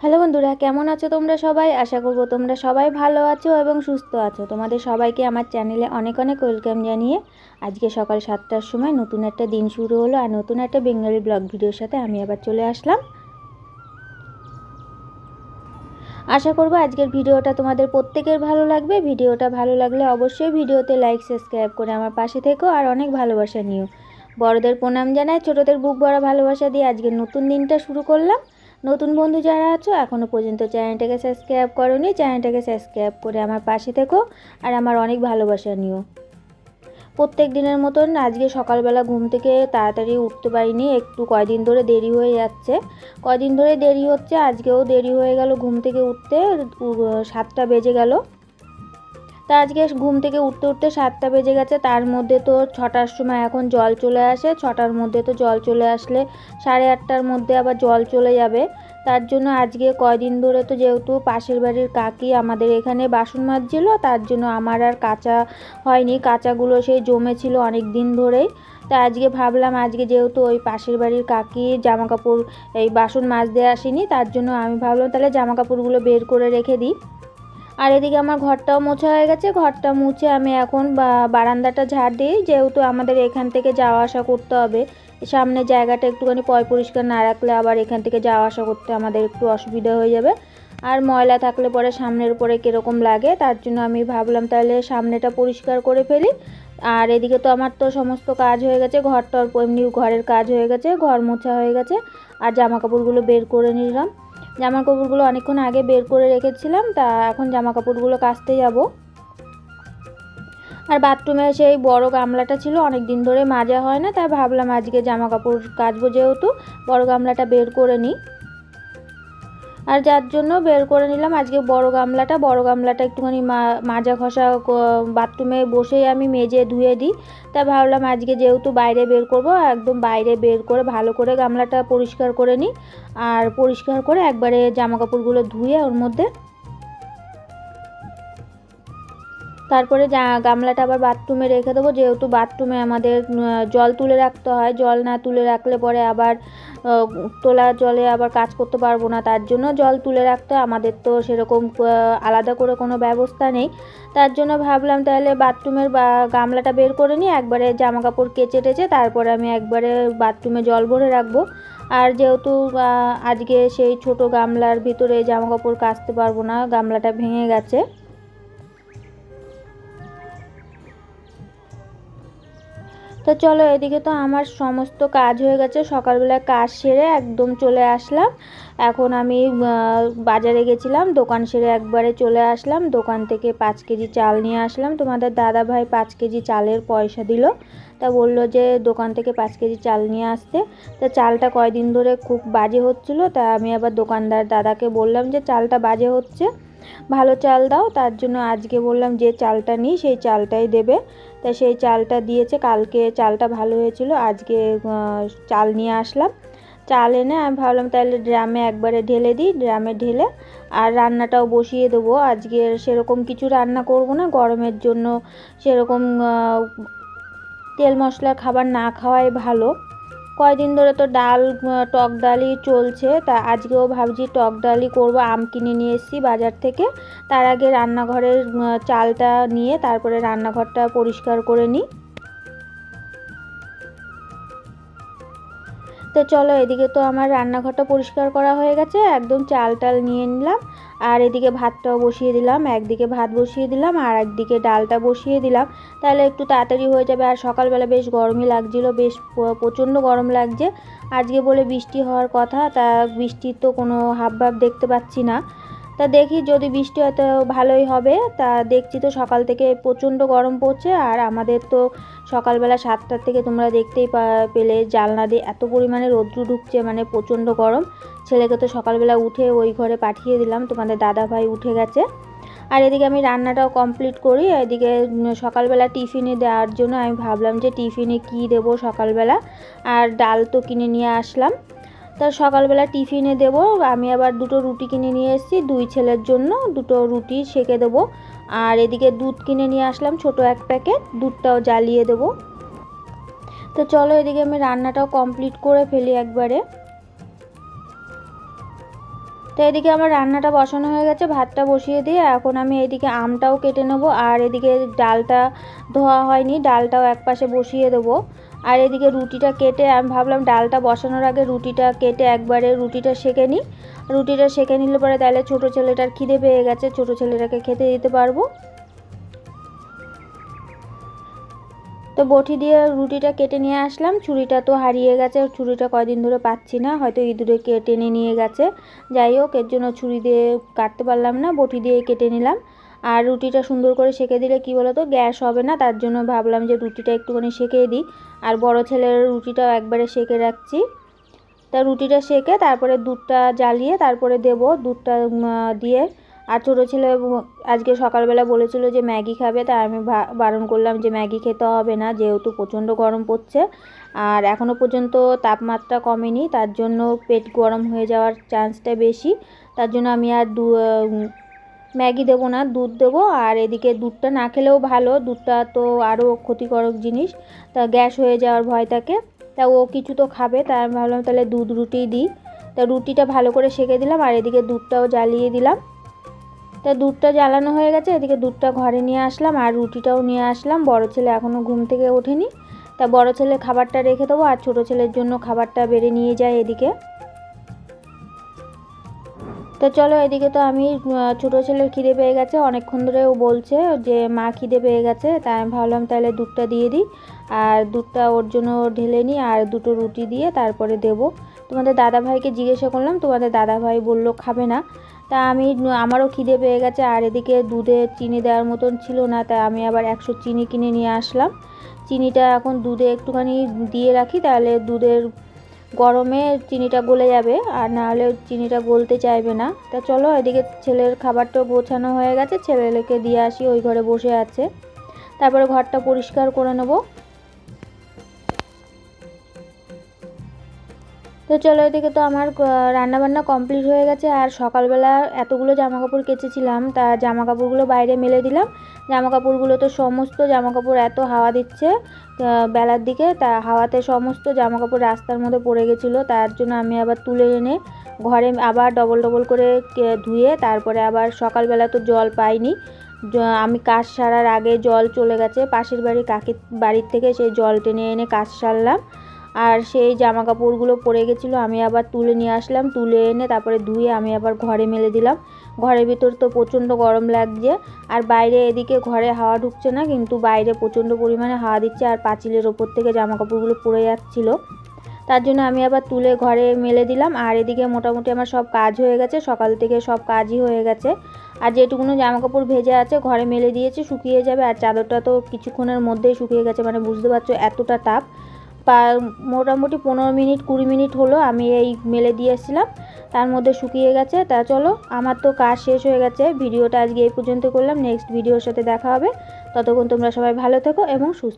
Hello বন্ধুরা, কেমন আছো তোমরা সবাই? আশা করব তোমরা সবাই ভালো আছো এবং সুস্থ আছো। তোমাদের সবাইকে আমার চ্যানেলে অনেক অনেক ওয়েলকাম জানিয়ে আজকে সকাল সাতটার সময় নতুন একটা দিন শুরু হলো আর নতুন একটা বেঙ্গলি ব্লগ ভিডিওর সাথে আমি আবার চলে আসলাম। আশা করব আজকের ভিডিওটা তোমাদের প্রত্যেকের ভালো লাগবে। ভিডিওটা ভালো লাগলে অবশ্যই ভিডিওতে লাইক সাবস্ক্রাইব করে আমার পাশে থেকো আর অনেক ভালোবাসা নিও। বড়দের প্রণাম জানাই, ছোটদের বুক ভরা ভালোবাসা দিয়ে আজকে নতুন দিনটা শুরু করলাম। নতুন বন্ধু যারা আছো এখনও পর্যন্ত চ্যানেলটাকে সাবস্ক্রাইব করোনি, চ্যানেলটাকে সাবস্ক্রাইব করে আমার পাশে থেকো আর আমার অনেক ভালোবাসা নিও। প্রত্যেক দিনের মতন আজকে সকালবেলা ঘুম থেকে তাড়াতাড়ি উঠতে পারিনি, একটু কয়দিন ধরে দেরি হয়ে যাচ্ছে। কয়দিন ধরে দেরি হচ্ছে, আজকেও দেরি হয়ে গেল ঘুম থেকে উঠতে সাতটা বেজে গেল। তা আজকে ঘুম থেকে উঠতে উঠতে সাতটা বেজে গেছে। তার মধ্যে তো ছটার সময় এখন জল চলে আসে। ছটার মধ্যে তো জল চলে আসলে সাড়ে আটটার মধ্যে আবার জল চলে যাবে। তার জন্য আজকে কয়দিন ধরে তো যেহেতু পাশের বাড়ির কাকি আমাদের এখানে বাসন মাজছিল, তার জন্য আমার আর কাঁচা হয়নি। কাঁচাগুলো সেই জমেছিল অনেক দিন ধরেই। তা আজকে ভাবলাম, আজকে যেহেতু ওই পাশের বাড়ির কাকি জামা কাপড় এই বাসন মাজতে আসেনি, তার জন্য আমি ভাবলাম তাহলে জামা কাপড়গুলো বের করে রেখে দিই। আর এদিকে আমার ঘরটাও মোছা হয়ে গেছে। ঘরটা মুছে আমি এখন বারান্দাটা ঝাড় দিই। যেহেতু আমাদের এখান থেকে যাওয়া আসা করতে হবে, সামনে জায়গাটা একটুখানি পয় পরিষ্কার না রাখলে আবার এখান থেকে যাওয়া আসা করতে আমাদের একটু অসুবিধা হয়ে যাবে। আর ময়লা থাকলে পরে সামনের উপরে কীরকম লাগে, তার জন্য আমি ভাবলাম তাহলে সামনেটা পরিষ্কার করে ফেলি। আর এদিকে তো আমার তো সমস্ত কাজ হয়ে গেছে ঘরটার এমনি ঘরের কাজ হয়ে গেছে, ঘর মোছা হয়ে গেছে। আর জামা কাপড়গুলো বের করে নিলাম। জামা কাপড়গুলো অনেকক্ষণ আগে বের করে রেখেছিলাম, তা এখন জামা কাপড়গুলো কাচতে যাব। আর বাথরুমে সেই বড় গামলাটা ছিল অনেক দিন ধরে মাজা হয় না, তাই ভাবলাম আজকে জামা কাপড় কাচবো যেহেতু, বড় গামলাটা বের করে নিই। আর যার জন্য বের করে নিলাম। আজকে বড় গামলাটা বড় গামলাটা একটুখানি মাজা ক- বাথরুমে বসেই আমি মেজে ধুয়ে দিই। তা ভাবলাম আজকে যেহেতু বাইরে বের করব, একদম বাইরে বের করে ভালো করে গামলাটা পরিষ্কার করে নিই। আর পরিষ্কার করে একবারে জামা কাপড়গুলো ধুয়ে ওর মধ্যে তারপরে গামলাটা আবার বাথরুমে রেখে দেবো, যেহেতু বাথরুমে আমাদের জল তুলে রাখতে হয়। জল না তুলে রাখলে পরে আবার তোলা জলে আবার কাজ করতে পারব না। তার জন্য জল তুলে রাখতে। আমাদের তো সেরকম আলাদা করে কোনো ব্যবস্থা নেই। তার জন্য ভাবলাম তাহলে বাথরুমের গামলাটা বের করে নিই একবারে জামা কাপড় কেচে টেচে তারপরে আমি একবারে বাথরুমে জল ভরে রাখব। আর যেহেতু আজকে সেই ছোট গামলার ভিতরে জামা কাপড় কাচতে পারব না, গামলাটা ভেঙে গেছে। তো চলো এদিকে তো আমার সমস্ত কাজ হয়ে গেছে। সকালবেলা কাজ সেরে একদম চলে আসলাম। এখন আমি বাজারে গেছিলাম, দোকান সেরে একবারে চলে আসলাম। দোকান থেকে পাঁচ কেজি চাল নিয়ে আসলাম। তোমাদের দাদা ভাই পাঁচ কেজি চালের পয়সা দিল। তা বলল যে, দোকান থেকে পাঁচ কেজি চাল নিয়ে আসতে। তা চালটা কয়দিন ধরে খুব বাজে হচ্ছিল। তা আমি আবার দোকানদার দাদাকে বললাম যে, চালটা বাজে হচ্ছে। ভালো চাল দাও, তার জন্য আজকে বললাম যে চালটা নিই, সেই চালটাই দেবে। তা সেই চালটা দিয়েছে, কালকে চালটা ভালো হয়েছিল, আজকে চাল নিয়ে আসলাম। চাল এনে আমি ভাবলাম তাহলে ড্রামে একবারে ঢেলে দিই, ড্রামে ঢেলে আর রান্নাটাও বসিয়ে দেবো। আজকে সেরকম কিছু রান্না করব না, গরমের জন্য সেরকম তেল মশলা খাবার না খাওয়াই ভালো। কয়দিন ধরে তো ডাল টক ডালই চলছে। তা আজকেও ভাবছি টক ডালই করব, আম কিনে নিয়ে এসেছি বাজার থেকে। তার আগে রান্নাঘরের চালটা নিয়ে তারপরে রান্নাঘরটা পরিষ্কার করে নিই। তো চলো, এদিকে তো আমার রান্নাঘরটা পরিষ্কার করা হয়ে গেছে, একদম চাল টাল নিয়ে নিলাম, আর এদিকে ভাতটাও বসিয়ে দিলাম, একদিকে ভাত বসিয়ে দিলাম, আর একদিকে ডালটা বসিয়ে দিলাম। তাহলে একটু তাড়াতাড়ি হয়ে যাবে, আর সকালবেলা বেশ গরমই লাগছিল, বেশ প্রচণ্ড গরম লাগছে। আজকে বলে বৃষ্টি হওয়ার কথা, তা বৃষ্টির তো কোনো হাবভাব দেখতে পাচ্ছি না। তা দেখি যদি বৃষ্টি হয় তো ভালোই হবে, তা দেখছি তো সকাল থেকে প্রচণ্ড গরম পড়ছে, আর আমাদের তো সকালবেলা সাতটার থেকে তোমরা দেখতেই পেলে জানলা দিয়ে এত পরিমাণে রৌদ্র ঢুকছে মানে প্রচণ্ড গরম। ছেলেকে তো সকালবেলা উঠে ওই ঘরে পাঠিয়ে দিলাম, তোমাদের দাদা ভাই উঠে গেছে। আর এদিকে আমি রান্নাটাও কমপ্লিট করি এদিকে সকালবেলা টিফিনে দেওয়ার জন্য আমি ভাবলাম যে টিফিনে কী দেবো সকালবেলা। আর ডাল তো কিনে নিয়ে আসলাম। তা সকালবেলা টিফিনে দেব। আমি আবার দুটো রুটি কিনে নিয়ে এসেছি, দুই ছেলের জন্য দুটো রুটি সেকে দেবো। আর এদিকে দুধ কিনে নিয়ে আসলাম ছোট এক প্যাকেট, দুধটাও জ্বালিয়ে দেবো। তো চলো এদিকে আমি রান্নাটাও কমপ্লিট করে ফেলি একবারে। তো এদিকে আমার রান্নাটা বসানো হয়ে গেছে, ভাতটা বসিয়ে দিয়ে এখন আমি এদিকে আমটাও কেটে নেব। আর এদিকে ডালটা ধোয়া হয়নি, ডালটাও একপাশে বসিয়ে দেবো। আর এদিকে রুটিটা কেটে আমি ভাবলাম ডালটা বসানোর আগে রুটিটা কেটে একবারে রুটিটা সেঁকে নিই। রুটিটা সেঁকে নিলে পরে তাহলে ছোটো ছেলেটার খিদে পেয়ে গেছে, ছোটো ছেলেটাকে খেতে দিতে পারব। তো বটি দিয়ে রুটিটা কেটে নিয়ে আসলাম, ছুরিটা তো হারিয়ে গেছে, ছুরিটা কয়দিন ধরে পাচ্ছি না, হয়তো ইঁদুরে টেনে নিয়ে গেছে। যাই হোক, এর জন্য ছুরি দিয়ে কাটতে পারলাম না, বটি দিয়ে কেটে নিলাম। আর রুটিটা সুন্দর করে সেঁকে দিলে কি বলতো, গ্যাস হবে না, তার জন্য ভাবলাম যে রুটিটা একটুখানি সেঁকে দিই। আর বড় ছেলের রুটিটাও একবারে সেঁকে রাখছি। তা রুটিটা সেঁকে তারপরে দুধটা জ্বালিয়ে তারপরে দেব দুধটা দিয়ে। আর ছোটো ছেলে আজকে সকালবেলা বলেছিল যে ম্যাগি খাবে তা আমি বারণ করলাম যে ম্যাগি খেতে হবে না, যেহেতু প্রচণ্ড গরম পড়ছে। আর এখনও পর্যন্ত তাপমাত্রা কমেনি, তার জন্য পেট গরম হয়ে যাওয়ার চান্সটা বেশি। তার জন্য আমি আর দু ম্যাগি দেবো না, দুধ দেবো। আর এদিকে দুধটা না খেলেও ভালো, দুধটা তো আরও ক্ষতিকারক জিনিস। তা গ্যাস হয়ে যাওয়ার ভয় থাকে তা ও কিছু তো খাবে তাই আমি ভাবলাম তাহলে দুধ রুটি দিই। তা রুটিটা ভালো করে সেঁকে দিলাম, আর এদিকে দুধটাও জ্বালিয়ে দিলাম। তা দুধটা জ্বালানো হয়ে গেছে, এদিকে দুধটা ঘরে নিয়ে আসলাম, আর রুটিটাও নিয়ে আসলাম। বড় ছেলে এখনও ঘুম থেকে ওঠেনি। তা বড় ছেলে খাবারটা রেখে দেবো, আর ছোটো ছেলের জন্য খাবারটা বেড়ে নিয়ে যায় এদিকে। তো চলো এদিকে তো আমি ছোটো ছেলের খিদে পেয়ে গেছে। অনেকক্ষণ ধরে ও বলছে যে, মা খিদে পেয়ে গেছে, তাই আমি ভাবলাম তাহলে দুধটা দিয়ে দিই। আর দুধটা ওর জন্য ঢেলে নিই আর দুটো রুটি দিয়ে তারপরে দেব। তোমাদের দাদা ভাইকে জিজ্ঞাসা করলাম, তোমাদের দাদা ভাই বলল, খাবে না। তা আমি, আমারও খিদে পেয়ে গেছে, আর এদিকে দুধে চিনি দেওয়ার মতন ছিল না, তাই আমি আবার একশো চিনি কিনে নিয়ে আসলাম। চিনিটা এখন দুধে একটুখানি দিয়ে রাখি, তাহলে দুধের গরমে চিনিটা গলে যাবে, আর না হলে চিনিটা গলতে চাইবে না। তা চলো, এদিকে ছেলের খাবারটা গোছানো হয়ে গেছে, ছেলেকে দিয়ে আসি, ওই ঘরে বসে আছে। তারপরে ঘরটা পরিষ্কার করে নেব। তো চলো এদিকে তো আমার রান্নাবান্না কমপ্লিট হয়ে গেছে। আর সকালবেলা এতগুলো জামা কাপড় কেচেছিলাম, তা জামা কাপড়গুলো বাইরে মেলে দিলাম। জামা কাপড়গুলো তো সমস্ত জামা কাপড় এত হাওয়া দিচ্ছে বেলার দিকে, তা হাওয়াতে সমস্ত জামা কাপড় রাস্তার মধ্যে পড়ে গেছিল। তার জন্য আমি আবার তুলে এনে ঘরে আবার ডবল ডবল করে ধুয়ে তারপরে আবার সকালবেলা তো জল পাইনি। আমি কাজ সারার আগে জল চলে গেছে, পাশের বাড়ি কাকির বাড়ির থেকে সেই জল টেনে এনে কাজ সারলাম। আর সেই জামা কাপড়গুলো পরে গেছিল, আমি আবার তুলে নিয়ে আসলাম, তুলে এনে তারপরে ধুয়ে আমি আবার ঘরে মেলে দিলাম। ঘরের ভিতর তো প্রচণ্ড গরম লাগছে, আর বাইরে এদিকে ঘরে হাওয়া ঢুকছে না, কিন্তু বাইরে প্রচণ্ড পরিমাণে হাওয়া দিচ্ছে আর পাঁচিলের ওপর থেকে জামা কাপড়গুলো পরে যাচ্ছিল। তার জন্য আমি আবার তুলে ঘরে মেলে দিলাম, আর এদিকে মোটামুটি আমার সব কাজ হয়ে গেছে, সকাল থেকে সব কাজই হয়ে গেছে। আর যেটুকুনো জামা কাপড় ভেজে আছে, ঘরে মেলে দিয়েছে, শুকিয়ে যাবে, আর চাদরটা তো কিছুক্ষণের মধ্যেই শুকিয়ে গেছে মানে বুঝতে পারছ এতটা তাপ। মোটামুটি পনেরো মিনিট, কুড়ি মিনিট হলো আমি এই মেলে দিয়ে এসেছিলাম তার মধ্যে শুকিয়ে গেছে। তা চলো, আমার তো কাজ শেষ হয়ে গেছে। ভিডিওটা আজকে এই পর্যন্ত করলাম। নেক্সট ভিডিওর সাথে দেখা হবে। ততক্ষণ তোমরা সবাই ভালো থেকো এবং সুস্থ